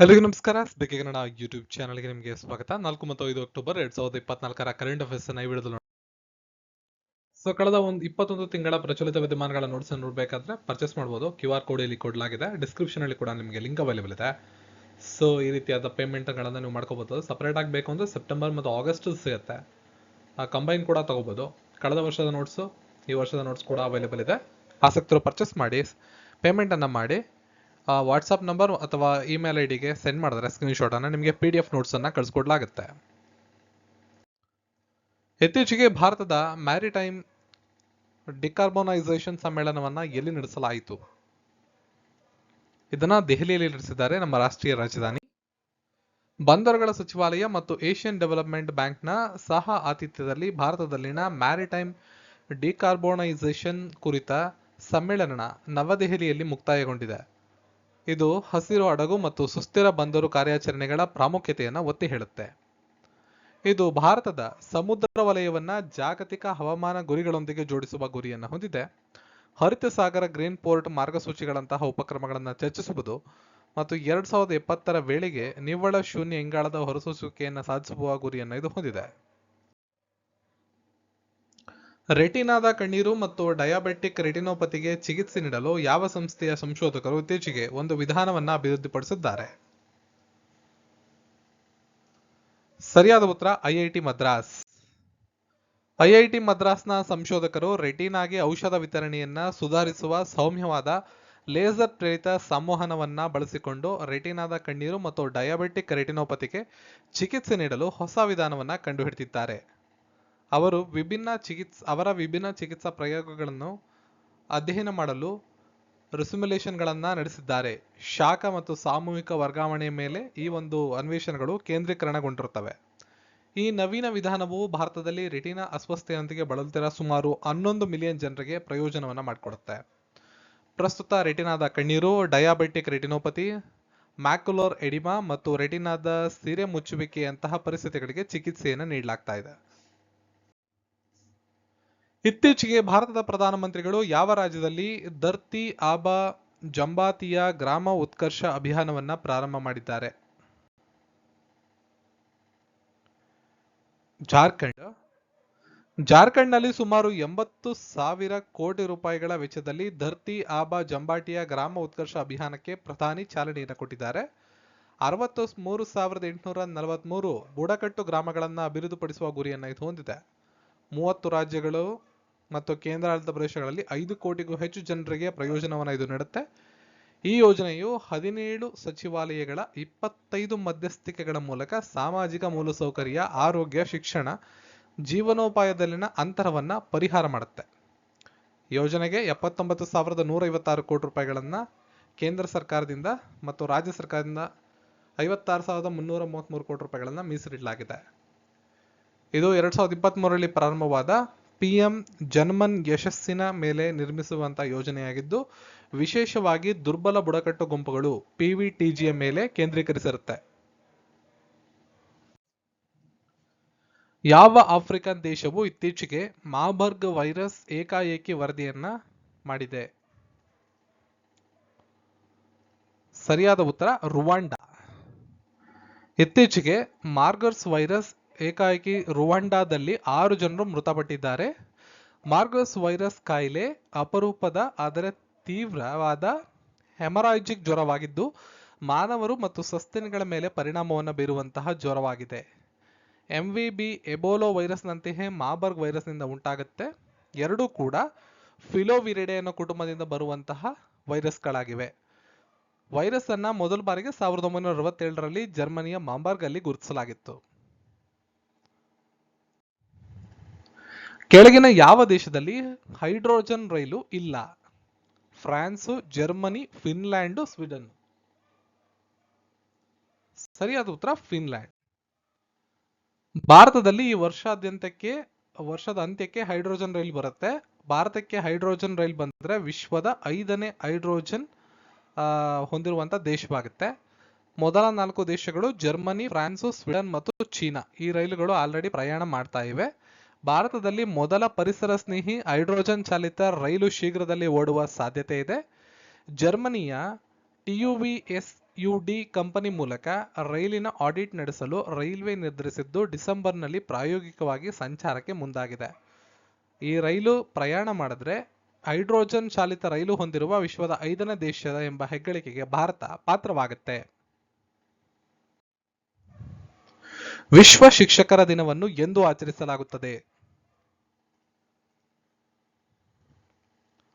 ಎಲ್ಲರಿಗೂ ನಮಸ್ಕಾರ. Speaking Kannada YouTube ಚಾನಲ್ಗೆ ನಿಮಗೆ ಸ್ವಾಗತ. ನಾಲ್ಕು ಮತ್ತು ಐದು ಅಕ್ಟೋಬರ್ ಎರಡ್ ಸಾವಿರದ ಇಪ್ಪತ್ನಾಲ್ಕರ ಕರೆಂಟ್ ಅಫೇರ್ಸ್ ಅನ್ನ ವಿಡಿಯೋದಲ್ಲಿ ಸೊ ಕಳೆದ ಒಂದು ಇಪ್ಪತ್ತೊಂದು ತಿಂಗಳ ಪ್ರಚಲಿತ ವಿದ್ಯಮಾನಗಳ ನೋಟ್ಸ್ ಅನ್ನು ನೋಡಬೇಕಾದ್ರೆ ಪರ್ಚೇಸ್ ಮಾಡಬಹುದು ಕ್ಯೂ ಆರ್ ಕೋಡ್ ಇಲ್ಲಿ ಕೊಡಲಾಗಿದೆ. ಡಿಸ್ಕ್ರಿಪ್ಷನ್ ಅಲ್ಲಿ ಕೂಡ ನಿಮಗೆ ಲಿಂಕ್ ಅವೈಲೇಬಲ್ ಇದೆ. ಸೊ ಈ ರೀತಿಯಾದ ಪೇಮೆಂಟ್ಗಳನ್ನು ನೀವು ಮಾಡ್ಕೋಬಹುದು ಸಪರೇಟ್ ಆಗಿ ಬೇಕು ಅಂದ್ರೆ ಸೆಪ್ಟೆಂಬರ್ ಮತ್ತು ಆಗಸ್ಟ್ ಸಿಗುತ್ತೆ. ಕಂಬೈನ್ ಕೂಡ ತಗೋಬಹುದು ಕಳೆದ ವರ್ಷದ ನೋಟ್ಸ್ ಈ ವರ್ಷದ ನೋಟ್ಸ್ ಕೂಡ ಅವೈಲೇಬಲ್ ಇದೆ. ಆಸಕ್ತರು ಪರ್ಚೇಸ್ ಮಾಡಿ ಪೇಮೆಂಟ್ ಅನ್ನ ಮಾಡಿ ವಾಟ್ಸಪ್ ನಂಬರ್ ಅಥವಾ ಇಮೇಲ್ ಐ ಡಿಗೆ ಸೆಂಡ್ ಮಾಡಿದ್ರೆ ಸ್ಕ್ರೀನ್ಶಾಟ್ ಅನ್ನ ನಿಮಗೆ ಪಿ ಡಿ ಎಫ್ ನೋಟ್ಸ್ ಅನ್ನ ಕಳಿಸ್ಕೊಡ್ಲಾಗುತ್ತೆ. ಇತ್ತೀಚೆಗೆ ಭಾರತದ ಮ್ಯಾರಿಟೈಮ್ ಡಿಕಾರ್ಬೋನೈಸೇಷನ್ ಸಮ್ಮೇಳನವನ್ನ ಎಲ್ಲಿ ನಡೆಸಲಾಯಿತು? ಇದನ್ನ ದೆಹಲಿಯಲ್ಲಿ ನಡೆಸಿದ್ದಾರೆ ನಮ್ಮ ರಾಷ್ಟ್ರೀಯ ರಾಜಧಾನಿ. ಬಂದರುಗಳ ಸಚಿವಾಲಯ ಮತ್ತು ಏಷ್ಯನ್ ಡೆವಲಪ್ಮೆಂಟ್ ಬ್ಯಾಂಕ್ನ ಸಹ ಆತಿಥ್ಯದಲ್ಲಿ ಭಾರತದಲ್ಲಿನ ಮ್ಯಾರಿಟೈಮ್ ಡಿಕಾರ್ಬೋನೈಸೇಷನ್ ಕುರಿತ ಸಮ್ಮೇಳನ ನವದೆಹಲಿಯಲ್ಲಿ ಮುಕ್ತಾಯಗೊಂಡಿದೆ. ಇದು ಹಸಿರು ಹಡಗು ಮತ್ತು ಸುಸ್ಥಿರ ಬಂದರು ಕಾರ್ಯಾಚರಣೆಗಳ ಪ್ರಾಮುಖ್ಯತೆಯನ್ನು ಒತ್ತಿ ಹೇಳುತ್ತೆ. ಇದು ಭಾರತದ ಸಮುದ್ರ ವಲಯವನ್ನು ಜಾಗತಿಕ ಹವಾಮಾನ ಗುರಿಗಳೊಂದಿಗೆ ಜೋಡಿಸುವ ಗುರಿಯನ್ನು ಹೊಂದಿದೆ. ಹರಿತ ಸಾಗರ ಗ್ರೀನ್ ಪೋರ್ಟ್ ಮಾರ್ಗಸೂಚಿಗಳಂತಹ ಉಪಕ್ರಮಗಳನ್ನು ಚರ್ಚಿಸುವುದು ಮತ್ತು ಎರಡ್ ಸಾವಿರದ ಎಪ್ಪತ್ತರ ವೇಳೆಗೆ ನಿವ್ವಳ ಶೂನ್ಯ ಇಂಗಾಲದ ಹೊರಸೂಸುವಿಕೆಯನ್ನು ಸಾಧಿಸುವ ಗುರಿಯನ್ನು ಇದು ಹೊಂದಿದೆ. ರೆಟಿನಾದ ಕಣ್ಣೀರು ಮತ್ತು ಡಯಾಬೆಟಿಕ್ ರೆಟಿನೋಪತಿಗೆ ಚಿಕಿತ್ಸೆ ನೀಡಲು ಯಾವ ಸಂಸ್ಥೆಯ ಸಂಶೋಧಕರು ಇತ್ತೀಚೆಗೆ ಒಂದು ವಿಧಾನವನ್ನು ಅಭಿವೃದ್ಧಿಪಡಿಸಿದ್ದಾರೆ? ಸರಿಯಾದ ಉತ್ತರ, ಐಐಟಿ ಮದ್ರಾಸ್. ಐಐಟಿ ಮದ್ರಾಸ್ನ ಸಂಶೋಧಕರು ರೆಟಿನಾಗೆ ಔಷಧ ವಿತರಣೆಯನ್ನ ಸುಧಾರಿಸುವ ಸೌಮ್ಯವಾದ ಲೇಸರ್ ಪ್ರೇರಿತ ಸಂವಹನವನ್ನ ಬಳಸಿಕೊಂಡು ರೆಟಿನಾದ ಕಣ್ಣೀರು ಮತ್ತು ಡಯಾಬೆಟಿಕ್ ರೆಟಿನೋಪತಿಗೆ ಚಿಕಿತ್ಸೆ ನೀಡಲು ಹೊಸ ವಿಧಾನವನ್ನ ಕಂಡುಹಿಡಿದಿದ್ದಾರೆ. ಅವರು ವಿಭಿನ್ನ ಚಿಕಿತ್ಸ, ಅವರ ವಿಭಿನ್ನ ಚಿಕಿತ್ಸಾ ಪ್ರಯೋಗಗಳನ್ನು ಅಧ್ಯಯನ ಮಾಡಲು ರೆಸಿಮ್ಯುಲೇಷನ್ಗಳನ್ನು ನಡೆಸಿದ್ದಾರೆ. ಶಾಖ ಮತ್ತು ಸಾಮೂಹಿಕ ವರ್ಗಾವಣೆಯ ಮೇಲೆ ಈ ಒಂದು ಅನ್ವೇಷಣೆಗಳು ಕೇಂದ್ರೀಕರಣಗೊಂಡಿರುತ್ತವೆ. ಈ ನವೀನ ವಿಧಾನವು ಭಾರತದಲ್ಲಿ ರೆಟಿನಾ ಅಸ್ವಸ್ಥತೆಯೊಂದಿಗೆ ಬಳಲುತ್ತಿರುವ ಸುಮಾರು ಹನ್ನೊಂದು ಮಿಲಿಯನ್ ಜನರಿಗೆ ಪ್ರಯೋಜನವನ್ನು ಮಾಡಿಕೊಡುತ್ತೆ. ಪ್ರಸ್ತುತ ರೆಟಿನಾದ ಕಣ್ಣೀರು, ಡಯಾಬೆಟಿಕ್ ರೆಟಿನೋಪತಿ, ಮ್ಯಾಕ್ಯುಲೋರ್ ಎಡಿಮಾ ಮತ್ತು ರೆಟಿನಾದ ಸಿರೆ ಮುಚ್ಚುವಿಕೆಯಂತಹ ಪರಿಸ್ಥಿತಿಗಳಿಗೆ ಚಿಕಿತ್ಸೆಯನ್ನು ನೀಡಲಾಗ್ತಾ ಇದೆ. ಇತ್ತೀಚೆಗೆ ಭಾರತದ ಪ್ರಧಾನಮಂತ್ರಿಗಳು ಯಾವ ರಾಜ್ಯದಲ್ಲಿ ಧರ್ತಿ ಆಬಾ ಜಂಬಾತಿಯ ಗ್ರಾಮ ಉತ್ಕರ್ಷ ಅಭಿಯಾನವನ್ನ ಪ್ರಾರಂಭ ಮಾಡಿದ್ದಾರೆ? ಜಾರ್ಖಂಡ್. ಜಾರ್ಖಂಡ್ನಲ್ಲಿ ಸುಮಾರು ಎಂಬತ್ತು ಸಾವಿರ ಕೋಟಿ ರೂಪಾಯಿಗಳ ವೆಚ್ಚದಲ್ಲಿ ಧರ್ತಿ ಆಬಾ ಜಂಬಾಟಿಯ ಗ್ರಾಮ ಉತ್ಕರ್ಷ ಅಭಿಯಾನಕ್ಕೆ ಪ್ರಧಾನಿ ಚಾಲನೆಯನ್ನು ಕೊಟ್ಟಿದ್ದಾರೆ. ಅರವತ್ತು ಮೂರು ಸಾವಿರದ ಎಂಟುನೂರ ನಲವತ್ಮೂರು ಬುಡಕಟ್ಟು ಗ್ರಾಮಗಳನ್ನು ಅಭಿವೃದ್ಧಿಪಡಿಸುವ ಗುರಿಯನ್ನು ಇದು ಹೊಂದಿದೆ. ಮೂವತ್ತು ರಾಜ್ಯಗಳು ಮತ್ತು ಕೇಂದ್ರಾಡಳಿತ ಪ್ರದೇಶಗಳಲ್ಲಿ ಐದು ಕೋಟಿಗೂ ಹೆಚ್ಚು ಜನರಿಗೆ ಪ್ರಯೋಜನವನ್ನು ಇದು ನೀಡುತ್ತೆ. ಈ ಯೋಜನೆಯು ಹದಿನೇಳು ಸಚಿವಾಲಯಗಳ ಇಪ್ಪತ್ತೈದು ಮಧ್ಯಸ್ಥಿಕೆಗಳ ಮೂಲಕ ಸಾಮಾಜಿಕ ಮೂಲಸೌಕರ್ಯ, ಆರೋಗ್ಯ, ಶಿಕ್ಷಣ, ಜೀವನೋಪಾಯದಲ್ಲಿನ ಅಂತರವನ್ನು ಪರಿಹಾರ ಮಾಡುತ್ತೆ. ಯೋಜನೆಗೆ ಎಪ್ಪತ್ತೊಂಬತ್ತು ಸಾವಿರದ ನೂರ ಐವತ್ತಾರು ಕೋಟಿ ರೂಪಾಯಿಗಳನ್ನು ಕೇಂದ್ರ ಸರ್ಕಾರದಿಂದ ಮತ್ತು ರಾಜ್ಯ ಸರ್ಕಾರದಿಂದ ಐವತ್ತಾರು ಸಾವಿರದ ಮುನ್ನೂರ ಮೂವತ್ತ್ಮೂರು ಕೋಟಿ ರೂಪಾಯಿಗಳನ್ನು ಮೀಸಲಿಡಲಾಗಿದೆ. ಇದು ಎರಡು ಸಾವಿರದ ಇಪ್ಪತ್ತ್ ಮೂರರಲ್ಲಿ ಪ್ರಾರಂಭವಾದ ಪಿಎಂ ಜನ್ಮನ್ ಯಶಸ್ಸಿನ ಮೇಲೆ ನಿರ್ಮಿಸುವಂತ ಯೋಜನೆಯಾಗಿದ್ದು, ವಿಶೇಷವಾಗಿ ದುರ್ಬಲ ಬುಡಕಟ್ಟು ಗುಂಪುಗಳು ಪಿವಿಟಿಜಿಯ ಮೇಲೆ ಕೇಂದ್ರೀಕರಿಸಿರುತ್ತೆ. ಯಾವ ಆಫ್ರಿಕನ್ ದೇಶವು ಇತ್ತೀಚೆಗೆ ಮಾಬರ್ಗ್ ವೈರಸ್ ಏಕಾಏಕಿ ವರದಿಯನ್ನ ಮಾಡಿದೆ. ಸರಿಯಾದ ಉತ್ತರ ರುವಾಂಡಾ. ಇತ್ತೀಚೆಗೆ ಮಾರ್ಗರ್ಸ್ ವೈರಸ್ ಏಕಾಏಕಿ ರುವಾಂಡಾದಲ್ಲಿ ಆರು ಜನರು ಮೃತಪಟ್ಟಿದ್ದಾರೆ. ಮಾರ್ಗಸ್ ವೈರಸ್ ಕಾಯಿಲೆ ಅಪರೂಪದ, ಆದರೆ ತೀವ್ರವಾದ ಹೆಮರಾಯ್ಜಿಕ್ ಜ್ವರವಾಗಿದ್ದು, ಮಾನವರು ಮತ್ತು ಸಸ್ತನಿಗಳ ಮೇಲೆ ಪರಿಣಾಮವನ್ನು ಬೀರುವಂತಹ ಜ್ವರವಾಗಿದೆ. ಎಂ ವಿ ಬಿ ಎಬೋಲೋ ವೈರಸ್ನಂತೆಯೇ ಮಾಬರ್ಗ್ ವೈರಸ್ನಿಂದ ಉಂಟಾಗುತ್ತೆ. ಎರಡೂ ಕೂಡ ಫಿಲೋವಿರಿಡೆ ಅನ್ನೋ ಕುಟುಂಬದಿಂದ ಬರುವಂತಹ ವೈರಸ್ಗಳಾಗಿವೆ. ವೈರಸ್ ಅನ್ನ ಮೊದಲ ಬಾರಿಗೆ ಸಾವಿರದ ಒಂಬೈನೂರ ಅರವತ್ತೇಳರಲ್ಲಿ ಜರ್ಮನಿಯ ಮಾಂಬರ್ಗ್ ಅಲ್ಲಿ ಗುರುತಿಸಲಾಗಿತ್ತು. ಕೆಳಗಿನ ಯಾವ ದೇಶದಲ್ಲಿ ಹೈಡ್ರೋಜನ್ ರೈಲು ಇಲ್ಲ? France, Germany, Finland, Sweden. ಸರಿಯಾದ ಉತ್ತರ, ಫಿನ್ಲ್ಯಾಂಡ್. ಭಾರತದಲ್ಲಿ ಈ ವರ್ಷಾದ್ಯಂತಕ್ಕೆ, ವರ್ಷದ ಅಂತ್ಯಕ್ಕೆ ಹೈಡ್ರೋಜನ್ ರೈಲ್ ಬರುತ್ತೆ. ಭಾರತಕ್ಕೆ ಹೈಡ್ರೋಜನ್ ರೈಲ್ ಬಂದ್ರೆ ವಿಶ್ವದ ಐದನೇ ಹೈಡ್ರೋಜನ್ ಹೊಂದಿರುವಂತ ದೇಶವಾಗುತ್ತೆ. ಮೊದಲ ನಾಲ್ಕು ದೇಶಗಳು ಜರ್ಮನಿ, ಫ್ರಾನ್ಸ್, ಸ್ವೀಡನ್ ಮತ್ತು ಚೀನಾ. ಈ ರೈಲುಗಳು ಆಲ್ರೆಡಿ ಪ್ರಯಾಣ ಮಾಡ್ತಾ ಇವೆ. ಭಾರತದಲ್ಲಿ ಮೊದಲ ಪರಿಸರ ಸ್ನೇಹಿ ಹೈಡ್ರೋಜನ್ ಚಾಲಿತ ರೈಲು ಶೀಘ್ರದಲ್ಲಿ ಓಡುವ ಸಾಧ್ಯತೆ ಇದೆ. ಜರ್ಮನಿಯ TUV S U D company ಮೂಲಕ ರೈಲಿನ ಆಡಿಟ್ ನಡೆಸಲು ರೈಲ್ವೆ ನಿರ್ಧರಿಸಿದ್ದು ಡಿಸೆಂಬರ್ನಲ್ಲಿ ಪ್ರಾಯೋಗಿಕವಾಗಿ ಸಂಚಾರಕ್ಕೆ ಮುಂದಾಗಿದೆ. ಈ ರೈಲು ಪ್ರಯಾಣ ಮಾಡಿದ್ರೆ ಹೈಡ್ರೋಜನ್ ಚಾಲಿತ ರೈಲು ಹೊಂದಿರುವ ವಿಶ್ವದ ಐದನೇ ದೇಶ ಎಂಬ ಹೆಗ್ಗಳಿಕೆಗೆ ಭಾರತ ಪಾತ್ರವಾಗುತ್ತೆ. ವಿಶ್ವ ಶಿಕ್ಷಕರ ದಿನವನ್ನು ಎಂದು ಆಚರಿಸಲಾಗುತ್ತದೆ.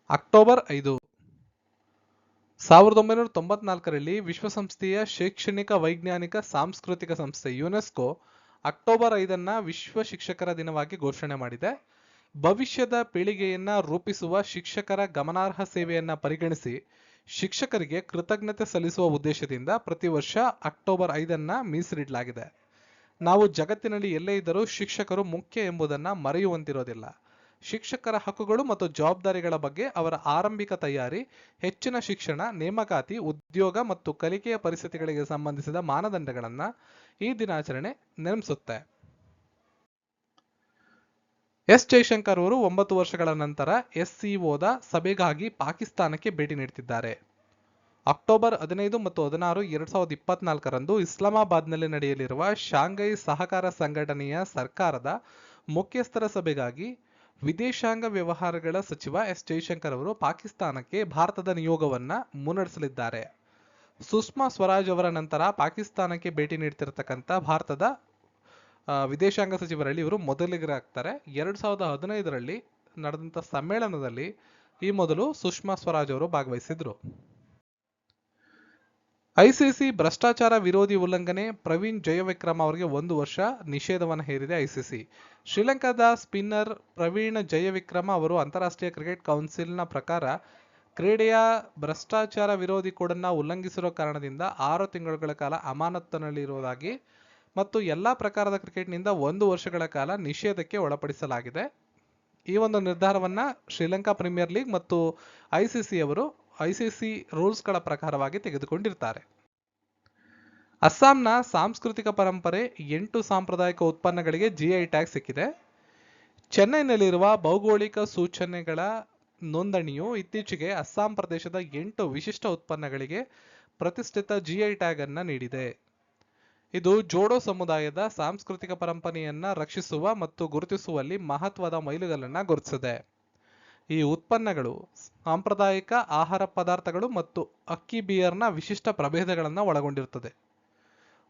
ಅಕ್ಟೋಬರ್ ಐದು. ಸಾವಿರದ ಒಂಬೈನೂರ ತೊಂಬತ್ನಾಲ್ಕರಲ್ಲಿ ವಿಶ್ವಸಂಸ್ಥೆಯ ಶೈಕ್ಷಣಿಕ ವೈಜ್ಞಾನಿಕ ಸಾಂಸ್ಕೃತಿಕ ಸಂಸ್ಥೆ ಯುನೆಸ್ಕೋ ಅಕ್ಟೋಬರ್ ಐದನ್ನ ವಿಶ್ವ ಶಿಕ್ಷಕರ ದಿನವಾಗಿ ಘೋಷಣೆ ಮಾಡಿದೆ. ಭವಿಷ್ಯದ ಪೀಳಿಗೆಯನ್ನ ರೂಪಿಸುವ ಶಿಕ್ಷಕರ ಗಮನಾರ್ಹ ಸೇವೆಯನ್ನ ಪರಿಗಣಿಸಿ ಶಿಕ್ಷಕರಿಗೆ ಕೃತಜ್ಞತೆ ಸಲ್ಲಿಸುವ ಉದ್ದೇಶದಿಂದ ಪ್ರತಿ ವರ್ಷ ಅಕ್ಟೋಬರ್ ಐದನ್ನ ಮೀಸಲಿಡಲಾಗಿದೆ. ನಾವು ಜಗತ್ತಿನಲ್ಲಿ ಎಲ್ಲೇ ಇದ್ದರೂ ಶಿಕ್ಷಕರು ಮುಖ್ಯ ಎಂಬುದನ್ನ ಮರೆಯುವಂತಿರೋದಿಲ್ಲ. ಶಿಕ್ಷಕರ ಹಕ್ಕುಗಳು ಮತ್ತು ಜವಾಬ್ದಾರಿಗಳ ಬಗ್ಗೆ ಅವರ ಆರಂಭಿಕ ತಯಾರಿ, ಹೆಚ್ಚಿನ ಶಿಕ್ಷಣ, ನೇಮಕಾತಿ, ಉದ್ಯೋಗ ಮತ್ತು ಕಲಿಕೆಯ ಪರಿಸ್ಥಿತಿಗಳಿಗೆ ಸಂಬಂಧಿಸಿದ ಮಾನದಂಡಗಳನ್ನು ಈ ದಿನಾಚರಣೆ ನಿರ್ಮಿಸುತ್ತೆ ಎಸ್. ಜೈಶಂಕರ್ ಅವರು ಒಂಬತ್ತು ವರ್ಷಗಳ ನಂತರ ಎಸ್ಸಿಒದ ಸಭೆಗಾಗಿ ಪಾಕಿಸ್ತಾನಕ್ಕೆ ಭೇಟಿ ನೀಡುತ್ತಿದ್ದಾರೆ ಅಕ್ಟೋಬರ್ ಹದಿನೈದು ಮತ್ತು ಹದಿನಾರು ಎರಡ್ ಸಾವಿರದ ಇಪ್ಪತ್ನಾಲ್ಕರಂದು ಇಸ್ಲಾಮಾಬಾದ್ನಲ್ಲಿ ನಡೆಯಲಿರುವ ಶಾಂಘೈ ಸಹಕಾರ ಸಂಘಟನೆಯ ಸರ್ಕಾರದ ಮುಖ್ಯಸ್ಥರ ಸಭೆಗಾಗಿ ವಿದೇಶಾಂಗ ವ್ಯವಹಾರಗಳ ಸಚಿವ ಎಸ್ ಜೈಶಂಕರ್ ಅವರು ಪಾಕಿಸ್ತಾನಕ್ಕೆ ಭಾರತದ ನಿಯೋಗವನ್ನ ಮುನ್ನಡೆಸಲಿದ್ದಾರೆ. ಸುಷ್ಮಾ ಸ್ವರಾಜ್ ಅವರ ನಂತರ ಪಾಕಿಸ್ತಾನಕ್ಕೆ ಭೇಟಿ ನೀಡ್ತಿರತಕ್ಕಂಥ ಭಾರತದ ವಿದೇಶಾಂಗ ಸಚಿವರಲ್ಲಿ ಇವರು ಮೊದಲಿಗರಾಗ್ತಾರೆ. ಎರಡ್ ಸಾವಿರದ ಹದಿನೈದರಲ್ಲಿ ನಡೆದಂಥ ಸಮ್ಮೇಳನದಲ್ಲಿ ಈ ಮೊದಲು ಸುಷ್ಮಾ ಸ್ವರಾಜ್ ಅವರು ಭಾಗವಹಿಸಿದ್ರು. ಐಸಿಸಿ ಭ್ರಷ್ಟಾಚಾರ ವಿರೋಧಿ ಉಲ್ಲಂಘನೆ, ಪ್ರವೀಣ್ ಜಯವಿಕ್ರಮ ಅವರಿಗೆ ಒಂದು ವರ್ಷ ನಿಷೇಧವನ್ನು ಹೇರಿದೆ ಐಸಿಸಿ. ಶ್ರೀಲಂಕಾದ ಸ್ಪಿನ್ನರ್ ಪ್ರವೀಣ್ ಜಯವಿಕ್ರಮ ಅವರು ಅಂತಾರಾಷ್ಟ್ರೀಯ ಕ್ರಿಕೆಟ್ ಕೌನ್ಸಿಲ್ನ ಪ್ರಕಾರ ಕ್ರೀಡೆಯ ಭ್ರಷ್ಟಾಚಾರ ವಿರೋಧಿ ಕೋಡನ್ನು ಉಲ್ಲಂಘಿಸಿರೋ ಕಾರಣದಿಂದ ಆರು ತಿಂಗಳುಗಳ ಕಾಲ ಅಮಾನತ್ತಿನಲ್ಲಿರುವುದಾಗಿ ಮತ್ತು ಎಲ್ಲ ಪ್ರಕಾರದ ಕ್ರಿಕೆಟ್ನಿಂದ ಒಂದು ವರ್ಷಗಳ ಕಾಲ ನಿಷೇಧಕ್ಕೆ ಒಳಪಡಿಸಲಾಗಿದೆ. ಈ ಒಂದು ನಿರ್ಧಾರವನ್ನು ಶ್ರೀಲಂಕಾ ಪ್ರೀಮಿಯರ್ ಲೀಗ್ ಮತ್ತು ಐಸಿಸಿ ಅವರು ಐಸಿಸಿ ರೂಲ್ಸ್ಗಳ ಪ್ರಕಾರವಾಗಿ ತೆಗೆದುಕೊಂಡಿರ್ತಾರೆ. ಅಸ್ಸಾಂನ ಸಾಂಸ್ಕೃತಿಕ ಪರಂಪರೆ ಎಂಟು ಸಾಂಪ್ರದಾಯಿಕ ಉತ್ಪನ್ನಗಳಿಗೆ ಜಿಐ ಟ್ಯಾಗ್ ಸಿಕ್ಕಿದೆ. ಚೆನ್ನೈನಲ್ಲಿರುವ ಭೌಗೋಳಿಕ ಸೂಚನೆಗಳ ನೋಂದಣಿಯು ಇತ್ತೀಚೆಗೆ ಅಸ್ಸಾಂ ಪ್ರದೇಶದ ಎಂಟು ವಿಶಿಷ್ಟ ಉತ್ಪನ್ನಗಳಿಗೆ ಪ್ರತಿಷ್ಠಿತ ಜಿಐ ಟ್ಯಾಗ್ ಅನ್ನು ನೀಡಿದೆ. ಇದು ಜೋಡೋ ಸಮುದಾಯದ ಸಾಂಸ್ಕೃತಿಕ ಪರಂಪರೆಯನ್ನ ರಕ್ಷಿಸುವ ಮತ್ತು ಗುರುತಿಸುವಲ್ಲಿ ಮಹತ್ವದ ಮೈಲುಗಲ್ಲನ್ನ ಗುರುತಿಸಿದೆ. ಈ ಉತ್ಪನ್ನಗಳು ಸಾಂಪ್ರದಾಯಿಕ ಆಹಾರ ಪದಾರ್ಥಗಳು ಮತ್ತು ಅಕ್ಕಿ ಬಿಯರ್ನ ವಿಶಿಷ್ಟ ಪ್ರಭೇದಗಳನ್ನು ಒಳಗೊಂಡಿರುತ್ತದೆ.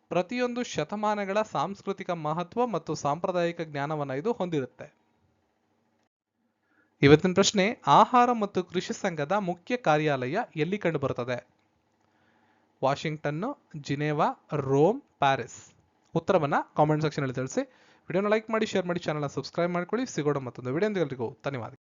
ಪ್ರತಿಯೊಂದು ಶತಮಾನಗಳ ಸಾಂಸ್ಕೃತಿಕ ಮಹತ್ವ ಮತ್ತು ಸಾಂಪ್ರದಾಯಿಕ ಜ್ಞಾನವನ್ನು ಇದು ಹೊಂದಿರುತ್ತೆ. ಇವತ್ತಿನ ಪ್ರಶ್ನೆ, ಆಹಾರ ಮತ್ತು ಕೃಷಿ ಸಂಘದ ಮುಖ್ಯ ಕಾರ್ಯಾಲಯ ಎಲ್ಲಿ ಕಂಡುಬರುತ್ತದೆ? Washington, Geneva, Rome, Paris. ಉತ್ತರವನ್ನು ಕಾಮೆಂಟ್ ಸೆಕ್ಷನ್ ಅಲ್ಲಿ ತಿಳಿಸಿ. ವಿಡಿಯೋನ ಲೈಕ್ ಮಾಡಿ, ಶೇರ್ ಮಾಡಿ, ಚಾನಲ್ನ ಸಬ್ಸ್ಕ್ರೈಬ್ ಮಾಡ್ಕೊಳ್ಳಿ. ಸಿಗೋಣ ಮತ್ತೊಂದು ವಿಡಿಯೋ ಧನ್ಯವಾದ.